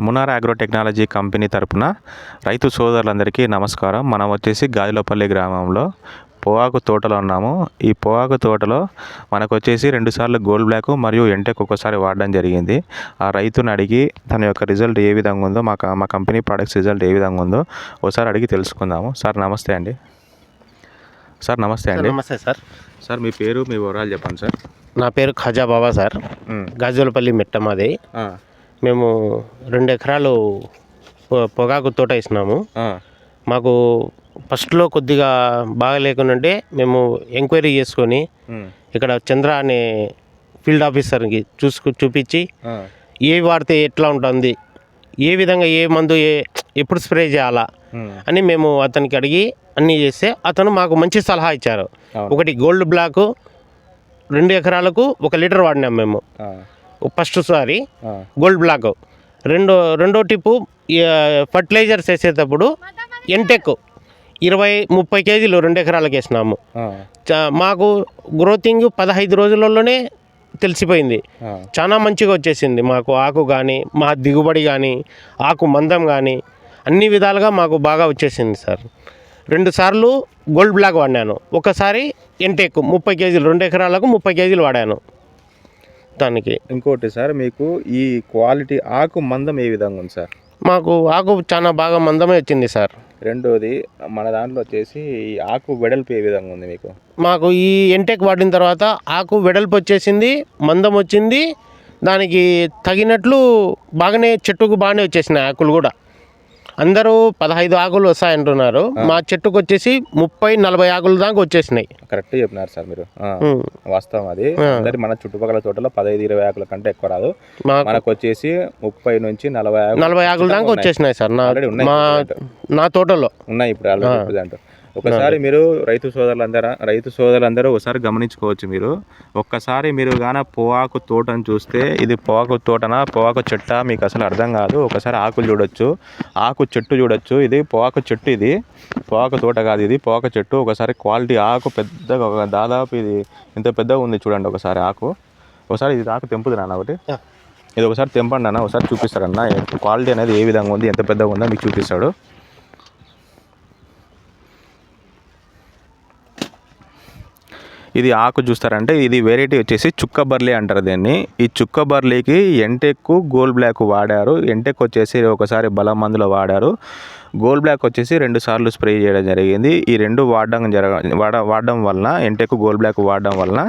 Munnar agro technology company తరపున రైతు సోదరులందరికీ నమస్కారం. మనం వచ్చేసి గాజులపల్లి గ్రామంలో పొగాకు తోటలో ఉన్నాము. ఈ పొగాకు తోటలో మనకు వచ్చేసి రెండుసార్లు గోల్డ్ బ్లాక్ మరియు ఎంటెక్ ఒక్కసారి వాడడం జరిగింది. ఆ రైతుని అడిగి తన యొక్క రిజల్ట్ ఏ విధంగా ఉందో మా మా కంపెనీ ప్రొడక్ట్స్ రిజల్ట్ ఏ విధంగా ఉందో ఒకసారి అడిగి తెలుసుకుందాము. సార్ నమస్తే అండి. సార్ నమస్తే అండి. నమస్తే సార్. సార్ మీ పేరు మీ వివరాలు చెప్పండి సార్. నా పేరు ఖజా బాబా సార్. గాజులపల్లి మెట్ట మాది. మేము రెండు ఎకరాలు పొగాకు తోట వేసినాము. మాకు ఫస్ట్లో కొద్దిగా బాగా లేకుంటే మేము ఎంక్వైరీ చేసుకొని ఇక్కడ చంద్ర అనే ఫీల్డ్ ఆఫీసర్కి చూసుకు చూపించి ఏ వాడితే ఎట్లా ఉంటుంది ఏ విధంగా ఏ మందు ఏ ఎప్పుడు స్ప్రే చేయాలా అని మేము అతనికి అడిగి అన్నీ చేస్తే అతను మాకు మంచి సలహా ఇచ్చారు. ఒకటి గోల్డ్ బ్లాక్ రెండు ఎకరాలకు ఒక లీటర్ వాడినాం మేము. ఫస్ట్ సారి గోల్డ్ బ్లాక్. రెండో రెండో టిప్పు ఫర్టిలైజర్స్ వేసేటప్పుడు ఎంటెక్ ఇరవై ముప్పై కేజీలు రెండు ఎకరాలకు వేసినాము. మాకు గ్రోతింగ్ పదహైదు రోజులలోనే తెలిసిపోయింది. చాలా మంచిగా వచ్చేసింది. మాకు ఆకు కానీ మా దిగుబడి కానీ ఆకు మందం కానీ అన్ని విధాలుగా మాకు బాగా వచ్చేసింది సార్. రెండు సార్లు గోల్డ్ బ్లాక్ వాడినాను. ఒకసారి ఎంటెక్ ముప్పై కేజీలు రెండు ఎకరాలకు ముప్పై కేజీలు వాడాను. దానికి ఇంకోటి సార్ మీకు ఈ క్వాలిటీ ఆకు మందం ఏ విధంగా ఉంది సార్? మాకు ఆకు చాలా బాగా మందమే వచ్చింది సార్. రెండోది మన దాంట్లో వచ్చేసి ఈ ఆకు వెడల్పు ఏ విధంగా ఉంది మీకు? మాకు ఈ ఎంటెక్ వాడిన తర్వాత ఆకు వెడల్పు వచ్చేసింది మందం వచ్చింది దానికి తగినట్లు బాగానే చెట్టుకు బాగానే వచ్చేసినాయి ఆకులు కూడా. అందరూ పదహైదు ఆకులు వస్తాయంటున్నారు మా చెట్టుకు వచ్చేసి ముప్పై నలభై ఆకులు దాకా వచ్చేసినాయి. కరెక్ట్ చెప్పినారు సార్ మీరు. వాస్తవం అది. అందరి మన చుట్టుపక్కల తోటలో పదహైదు ఇరవై ఆకుల కంటే ఎక్కువ రాదు. మాకు మనకు వచ్చేసి ముప్పై నుంచి నలభై నలభై ఆకులు దాకా. వచ్చేసినాయి సార్. నా తోటలో. ఉన్నాయి ఇప్పుడు ఒకసారి మీరు రైతు సోదరులందరూ రైతు సోదరులందరూ ఒకసారి గమనించుకోవచ్చు మీరు. ఒక్కసారి మీరు గాన పొగాకు తోటను చూస్తే ఇది పొగాకు తోటనా పొగాకు చెట్టా మీకు అసలు అర్థం కాదు. ఒకసారి ఆకులు చూడొచ్చు. ఆకు చెట్టు చూడొచ్చు. ఇది పొగాకు చెట్టు ఇది. పొగాకు తోట కాదు ఇది పొగాకు చెట్టు. ఒకసారి క్వాలిటీ ఆకు పెద్దగా ఒక దాదాపు ఇది ఇంత పెద్దగా ఉంది చూడండి ఒకసారి ఆకు. ఒకసారి ఇది ఆకు తెంపుది నాన్న ఒకటి. ఇది ఒకసారి తెంపండి అన్న ఒకసారి చూపిస్తారన్న. క్వాలిటీ అనేది ఏ విధంగా ఉంది ఎంత పెద్దగా ఉందో మీకు చూపిస్తాడు. ఇది ఆకు చూస్తారంటే ఇది వెరైటీ వచ్చేసి చుక్క బర్లీ అంటారు దీన్ని. ఈ చుక్క బర్లీకి ఎంటెక్ గోల్డ్ బ్లాక్ వాడారు. ఎంటెక్ వచ్చేసి ఒకసారి బలం మందులో వాడారు. గోల్డ్ బ్లాక్ వచ్చేసి రెండు సార్లు స్ప్రే చేయడం జరిగింది. ఈ రెండు వాడడం జరగ వాడ వాడడం వలన ఎంటెక్ గోల్డ్ బ్లాక్ వాడడం వలన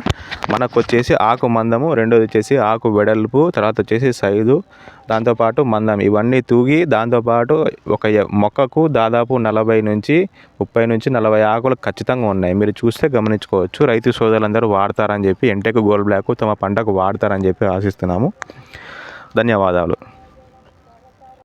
మనకు వచ్చేసి ఆకు మందము రెండోది వచ్చేసి ఆకు వెడల్పు తర్వాత వచ్చేసి సైజు దాంతోపాటు మందం. ఇవన్నీ తూగి దాంతోపాటు ఒక మొక్కకు దాదాపు నలభై నుంచి ముప్పై నుంచి నలభై ఆకులు ఖచ్చితంగా ఉన్నాయి. మీరు చూస్తే గమనించుకోవచ్చు. రైతు సోదరులందరూ వాడతారని చెప్పి ఎంటెక్ గోల్డ్ బ్లాక్ తమ పంటకు వాడతారని చెప్పి ఆశిస్తున్నాము. ధన్యవాదాలు.